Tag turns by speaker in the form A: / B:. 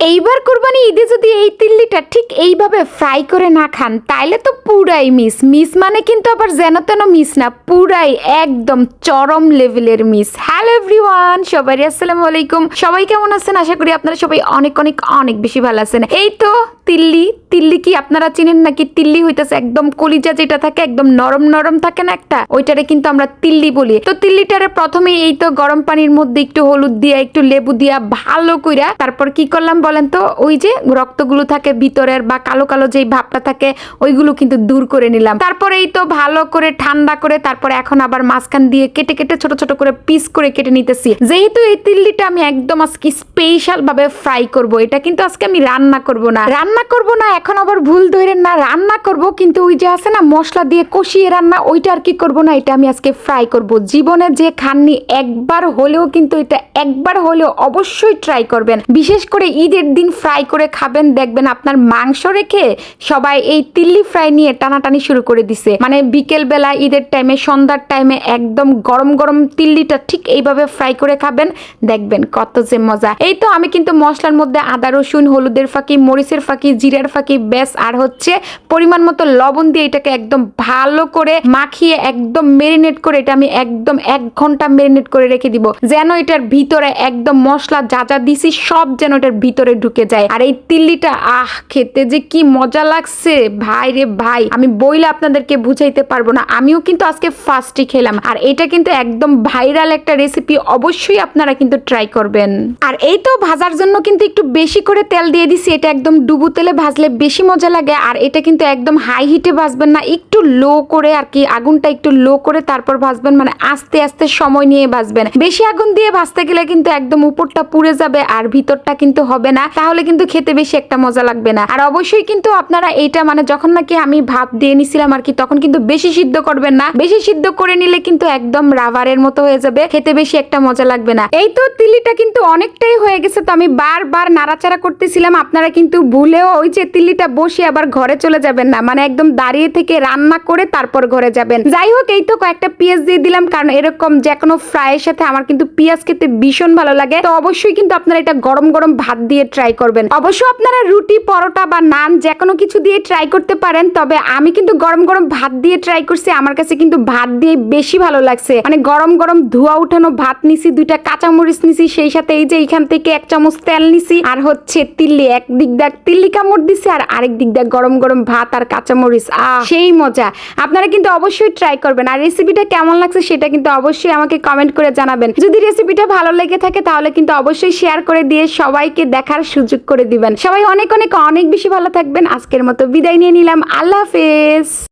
A: এইবার কোরবানি ঈদে যদি এই তিল্লিটা ঠিক এইভাবে ফ্রাই করে না খান, তাইলে তো পুরাই মিস। মিস মানে কিন্তু আবার যেন তেন মিস না, পুরাই একদম চরম লেভেলের মিস। হ্যালো এভরিওয়ান, সবাই আসসালামু আলাইকুম। সবাই কেমন আছেন? আশা করি আপনারা সবাই অনেক অনেক অনেক বেশি ভালো আছেন। এই তো তিল্লি তিল্লি কি আপনারা চিনেন নাকি? তিল্লি হইতেছে একদম কলিজা যেটা থাকে, একদম নরম নরম থাকে না একটা? ওইটারে কিন্তু আমরা তিল্লি বলি। তো তিল্লিটারে প্রথমে এই তো গরম পানির মধ্যে একটু হলুদ দিয়া, একটু লেবু দিয়া ভালো কইরা তারপর কি করলাম? বলেন তো, ওই যে রক্তগুলো থাকে ভিতরের বা কালো কালো যেই ভাবটা থাকে, ওইগুলো কিন্তু দূর করে নিলাম। তারপরে এই তো ভালো করে ঠান্ডা করে তারপরে এখন আবার মাঝখান দিয়ে কেটে কেটে ছোট ছোট করে পিস করে কেটে নিতেছি। যেহেতু এই তিল্লিটা আমি একদম আজকে স্পেশাল ভাবে ফ্রাই করব, এটা কিন্তু আজকে আমি রান্না করব না। রান্না করব না, এখন আবার ভুল ধরেন না, রান্না করব, কিন্তু ওই যে আছে না, মশলা দিয়ে কষিয়ে রান্না, ওইটা আর কি করব না, এটা আমি আজকে ফ্রাই করব। জীবনে যে খাননি একবার হলেও কিন্তু এটা একবার হলেও অবশ্যই ট্রাই করবেন। বিশেষ করে ঈদের দিন ফ্রাই করে খাবেন, দেখবেন আপনার মাংস রেখে সবাই এই তিল্লি ফ্রাই নিয়ে টানাটানি শুরু করে দিছে। মানে বিকেল বেলা ঈদের টাইমে সন্ধ্যার টাইমে একদম গরম গরম তিল্লিটা ঠিক এইভাবে ফ্রাই করে খাবেন, দেখবেন কত যে মজা। এই তো আমি কিন্তু মশলার মধ্যে আদা, রসুন, হলুদের ফাঁকি, মরিচের ফাঁকি, জিরার ফাঁকি বেশ আর হচ্ছে পরিমাণ মতো লবণ দিয়ে এটাকে একদম ভালো করে মাখিয়ে একদম মেরিনেট করে এটা আমি একদম এক ঘণ্টা মেরিনেট করে রেখে দিব। যেন এটার ভিতরে একদম মশলা যা যা দিছি সব যেন এটার ভিতরে ঢুকে যায়। আর এই তিল্লিটা, আহ, খেতে যে কি মজা লাগছে। ভাই রে ভাই, আমি বইলে আপনাদেরকে বুঝাইতে পারব না। আমিও কিন্তু আজকে ফার্স্টই খেলাম। আর এটা কিন্তু একদম ভাইরাল একটা রেসিপি অবশ্যই আপনারা কিন্তু ট্রাই করবেন। আর এই তো ভাজার জন্য কিন্তু একটু বেশি করে তেল দিয়ে দিছি। এটা একদম ডুবু তেলে ভাজলে বেশি মজা লাগে। আর এটা কিন্তু একদম হাই হিটে ভাজবেন না। একটু লো করে আর কি, আগুনটা একটু লো করে তারপর ভাজবেন। মানে আস্তে আস্তে সময় নিয়ে ভাজবেন। বেশি আগুন দিয়ে ভাজতে গেলে কিন্তু একদম উপরটা পুড়ে যাবে। আর ভিতরটা কিন্তু হবে না, তাহলে কিন্তু খেতে বেশি একটা মজা লাগবে না। আর অবশ্যই কিন্তু আপনারা এইটা মানে যখন নাকি আমি ভাপ দিয়ে নিছিলাম আর কি, তখন কিন্তু বেশি সিদ্ধ করবেন না। বেশি সিদ্ধ করে নিলে কিন্তু একদম রাবারের মতো হয়ে যাবে, খেতে বেশি একটা মজা লাগবে না। এই তো তিল্লিটা কিন্তু অনেকটাই হয়ে গেছে, তো আমি বারবার নাড়াচাড়া করতেছিলাম, আপনারা কিন্তু ভুলেও ওই যে তিলিটা বসে আবার ঘরে চলে যাবেন না মানে একদম দাঁড়িয়ে থেকে রান্না করে তারপর ঘরে যাবেন। যাই হোক, এই তো কয়েকটা পেঁয়াজ দিয়ে দিলাম, কারণ এরকম যে কোনো ফ্রাইয়ের সাথে আমার কিন্তু পেঁয়াজ খেতে ভীষণ ভালো লাগে। তো অবশ্যই কিন্তু আপনারা এটা গরম গরম ভাত দিয়ে ট্রাই করবেন। অবশ্য আপনারা রুটি, পরোটা বা নান যে কোনো কিছু দিয়ে ট্রাই করতে পারেন, তবে আমি কিন্তু গরম গরম ভাত দিয়ে ট্রাই করছি। আমার কাছে কিন্তু ভাত দিয়ে বেশি ভালো লাগছে। মানে গরম গরম ধোয়া উঠানো ভাত নিছি, দুইটা কাঁচামরিচ নিছি, সেই সাথে এই যে এইখান থেকে এক চামচ তেল নিছি, আর হচ্ছে তিল্লি, এক দিক দেখ তিল্লি কামড় দিছি, আর আরেক দিক দেখ গরম গরম ভাত আর কাঁচামরিচ। আহ, সেই মজা। আপনারা কিন্তু অবশ্যই ট্রাই করবেন। আর রেসিপিটা কেমন লাগছে সেটা কিন্তু অবশ্যই আমাকে কমেন্ট করে জানাবেন। যদি রেসিপিটা ভালো লেগে থাকে তাহলে কিন্তু অবশ্যই শেয়ার করে দিয়ে সবাইকে দেখার সুযোগ করে দিবেন। সবাই অনেক অনেক অনেক বেশি ভালো থাকবেন। আজকের মতো বিদায় নিয়ে নিলাম। আল্লাহ হাফেজ।